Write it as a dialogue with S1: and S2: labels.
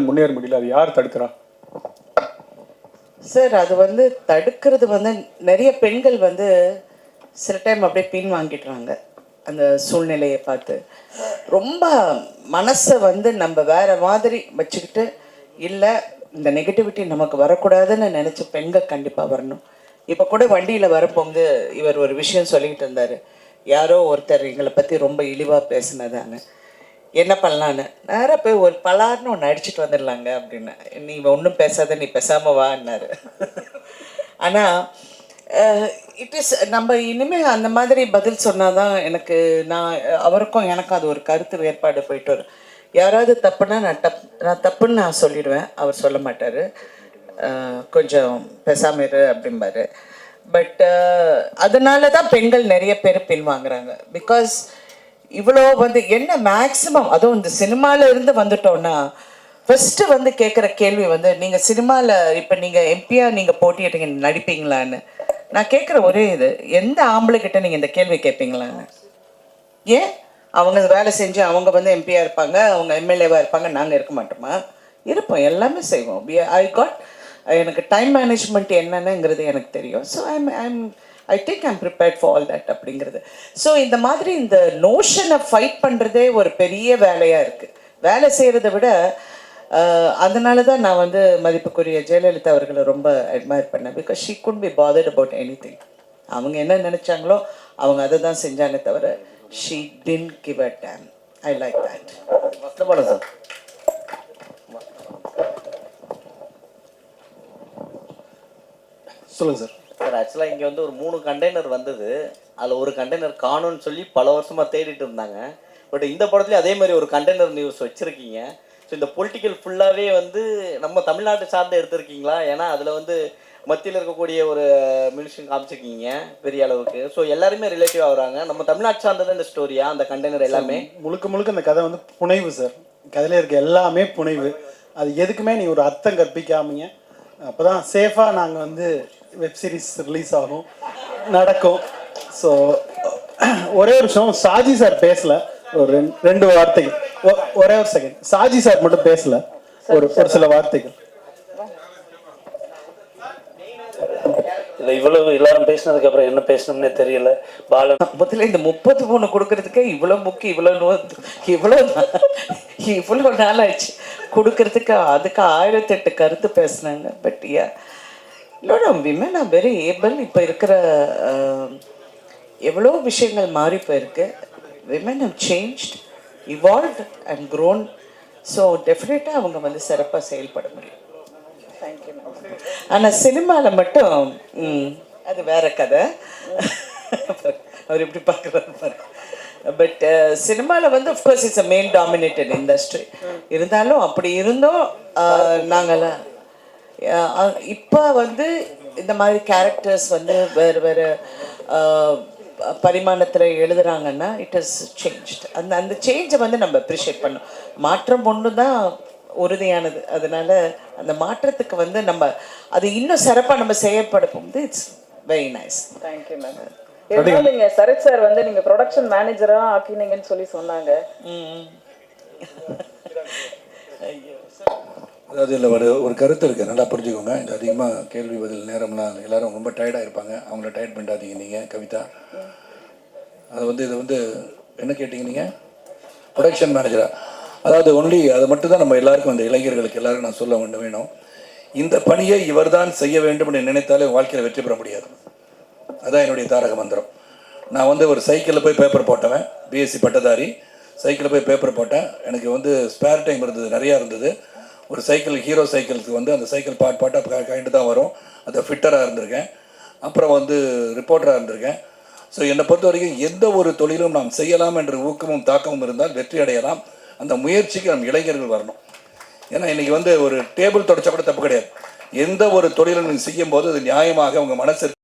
S1: முன்னேற முடியல அது யார் தடுக்கிறா?
S2: சார் அது வந்து தடுக்கிறது வந்து நிறைய பெண்கள் வந்து சில டைம் அப்படியே பின் வாங்கிடுறாங்க. அந்த சூழ்நிலையை பார்த்து. ரொம்ப மனசை வந்து நம்ம வேற மாதிரி வச்சுக்கிட்டு இல்லை இந்த நெகட்டிவிட்டி நமக்கு வரக்கூடாதுன்னு நினச்ச பெண்கள் கண்டிப்பாக வரணும். இப்போ கூட வண்டியில் வரப்போகுது இவர் ஒரு விஷயம் சொல்லிக்கிட்டு இருந்தார். யாரோ ஒருத்தர் எங்களை பற்றி ரொம்ப இழிவாக பேசினதான்னு. என்ன பண்ணலான்னு நேராக போய் ஒரு பலார்னு ஒன்று அடிச்சுட்டு வந்துடலாங்க அப்படின்னு. நீ ஒன்றும் பேசாத நீ பேசாமல் வான்னாரு ஆனால் இட் இஸ் நம்ம இனிமேல் அந்த மாதிரி பதில் சொன்னாதான் எனக்கு நான் அவருக்கும் எனக்கும் அது ஒரு கருத்து வேறுபாடு போயிட்டு வரும். யாராவது தப்புனா நான் தப் நான் தப்புன்னு நான் சொல்லிடுவேன். அவர் சொல்ல மாட்டார். கொஞ்சம் பேசாமல் இரு அப்படிம்பாரு. பட் அதனால தான் பெண்கள் நிறைய பேர் பின்வாங்குறாங்க பிகாஸ் இவ்வளோ வந்து என்ன மேக்ஸிமம் அதுவும் இந்த சினிமாவில் இருந்து வந்துட்டோன்னா ஃபஸ்ட்டு வந்து கேட்குற கேள்வி வந்து நீங்கள் சினிமாவில் இப்போ நீங்கள் எம்பியாக நீங்கள் போட்டியிட்டீங்க நடிப்பீங்களான்னு? நான் கேட்குற ஒரே இது எந்த ஆம்பளை நீங்கள் இந்த கேள்வி கேட்பீங்களான்னு ஏன்? அவங்க வேலை செஞ்சு அவங்க வந்து எம்பியாக இருப்பாங்க அவங்க எம்எல்ஏவாக இருப்பாங்க நாங்கள் இருக்க மாட்டோமா? இருப்போம் எல்லாமே செய்வோம். ஐ காட் எனக்கு டைம் மேனேஜ்மெண்ட் என்னன்னுங்கிறது எனக்கு தெரியும். So I'm I'm I think I'm prepared for all that அப்படிங்கிறது. ஸோ இந்த மாதிரி இந்த நோஷனை ஃபைட் பண்ணுறதே ஒரு பெரிய வேலையாக இருக்குது வேலை செய்கிறத விட அதனால தான் நான் வந்து மதிப்புக்குரிய ஜெயலலிதா அவர்களை ரொம்ப அட்மையர் பண்ணேன். Because she could be bothered about any அவங்க என்ன நினைச்சாங்களோ அவங்க அதை தான் செஞ்சாங்க தவிர she didn't give a damn I like that
S3: sir
S1: சொல்லுங்க சார்
S3: சார் ஆக்சுவலாக இங்கே வந்து ஒரு மூணு கண்டெய்னர் வந்தது. அதில் ஒரு கண்டெய்னர் காணும்னு சொல்லி பல வருஷமாக தேடிட்டு இருந்தாங்க. பட் இந்த படத்துலேயும் அதே மாதிரி ஒரு கண்டெய்னர் நியூஸ் வச்சுருக்கீங்க. ஸோ இந்த பொலிட்டிக்கல் ஃபுல்லாகவே வந்து நம்ம தமிழ்நாட்டை சார்ந்து எடுத்திருக்கீங்களா? ஏன்னா அதில் வந்து மத்தியில் இருக்கக்கூடிய ஒரு மினிஷன் காமிச்சிருக்கீங்க பெரிய அளவுக்கு. ஸோ எல்லாருமே ரிலேட்டிவ் ஆகுறாங்க நம்ம தமிழ்நாட்டு சார்ந்தது இந்த ஸ்டோரியா அந்த கண்டெய்னர் எல்லாமே?
S4: முழுக்க முழுக்க அந்த கதை வந்து புனைவு சார். கதையில இருக்க எல்லாமே புனைவு. அது எதுக்குமே நீ ஒரு அர்த்தம் கற்பிக்காமீங்க அப்பதான் சேஃபா நாங்க வந்து வெப் சீரிஸ் ரிலீஸ் ஆகும் நடக்கும். ஸோ ஒரே ஒரு விஷயம் சாஜி சார் பேசல. ஒரு ரெண்டு- வார்த்தைகள். ஒரே ஒரு செகண்ட் சாஜி சார் மட்டும் பேசல. ஒரு ஒரு சில வார்த்தைகள்.
S5: இல்லை இவ்வளவு எல்லாரும் பேசினதுக்கு அப்புறம் என்ன பேசணும்னே தெரியல. பாலன்
S2: முதல்ல இந்த முப்பத்தி மூணு கொடுக்கறதுக்கே இவ்வளோ புக்கு இவ்வளோ நோ இவ்வளோ நா- இவ்வளோ நாள் ஆச்சு கொடுக்கறதுக்கு அதுக்கு ஆயிரத்தெட்டு கருத்து பேசுனாங்க பட் யா இல்லைடா விமன் ஆர் வெரி ஏபிள் இப்போ இருக்கிற எவ்வளோ விஷயங்கள் மாறி போயிருக்கு. Women have changed evolve and grown so டெஃபினட்டாக அவங்க வந்து சிறப்பாக செயல்பட முடியும். தேங்க்யூ ஆனால் சினிமாவில் மட்டும் அது வேற கதை. அவர் எப்படி பார்க்குறாரு பாருங்க பட் சினிமாவில் வந்து of course it's a main dominated industry இருந்தாலும் அப்படி இருந்தும் நாங்களாம் இப்போ வந்து இந்த மாதிரி கேரக்டர்ஸ் வந்து வேறு வேறு பரிமாணத்தில் எழுதுறாங்கன்னா இட் இஸ் சேஞ்ச்ட் அந்த அந்த சேஞ்சை வந்து நம்ம அப்ரிஷியேட் பண்ணோம் மாற்றம் ஒன்று தான் உறுதியானது. அதனால அந்த மாற்றத்துக்கு வந்து நம்ம அது இன்னும் சிறப்பாக நம்ம செய்யப்படும் போது it's very nice
S6: thank you ma'am இருந்தாலும் நீங்க சரத் சார் வந்து நீங்க ப்ரொடக்ஷன் மேனேஜரா ஆக்கினீங்கன்னு சொல்லி சொன்னாங்க.
S7: அதாவது இதில் ஒரு ஒரு கருத்து இருக்குது நல்லா புரிஞ்சுக்கோங்க. இது அதிகமாக கேள்வி பதில் நேரம்லாம் எல்லோரும் ரொம்ப டயர்டாக இருப்பாங்க. அவங்கள டயர்ட் பண்ணாதீங்க நீங்கள் கவிதா. அது வந்து இது வந்து என்ன கேட்டீங்க நீங்கள் ப்ரொடக்ஷன் மேனேஜராக அதாவது ஒன்லி அதை மட்டும் தான் நம்ம எல்லாருக்கும் அந்த இளைஞர்களுக்கு எல்லாருக்கும் நான் சொல்ல வேண்டும் வேணும். இந்த பணியை இவர்தான் செய்ய வேண்டும் என்று நினைத்தாலே வாழ்க்கையில் வெற்றி பெற முடியாது. அதுதான் என்னுடைய தாரக மந்திரம். நான் வந்து ஒரு சைக்கிளில் போய் பேப்பர் போட்டவன். பிஎஸ்சி பட்டதாரி. சைக்கிளில் போய் பேப்பர் போட்டேன். எனக்கு வந்து ஸ்பேர் டைம் இருந்தது நிறையா இருந்தது. ஒரு சைக்கிள் ஹீரோ சைக்கிளுக்கு வந்து அந்த சைக்கிள் பாட் பாட்டாக கண்டு தான் வரும். அதை ஃபிட்டராக இருந்திருக்கேன். அப்புறம் வந்து ரிப்போர்ட்டராக இருந்திருக்கேன். ஸோ என்னை பொறுத்த வரைக்கும் எந்த ஒரு தொழிலும் நாம் செய்யலாம் என்ற ஊக்கமும் தாக்கமும் இருந்தால் வெற்றி அடையலாம். அந்த முயற்சிக்கு நம் இளைஞர்கள் வரணும். ஏன்னா இன்னைக்கு வந்து ஒரு டேபிள் தொடச்சா கூட தப்பு கிடையாது. எந்த ஒரு தொழிலும் நீங்கள் செய்யும் போது அது நியாயமாக உங்கள் மனசு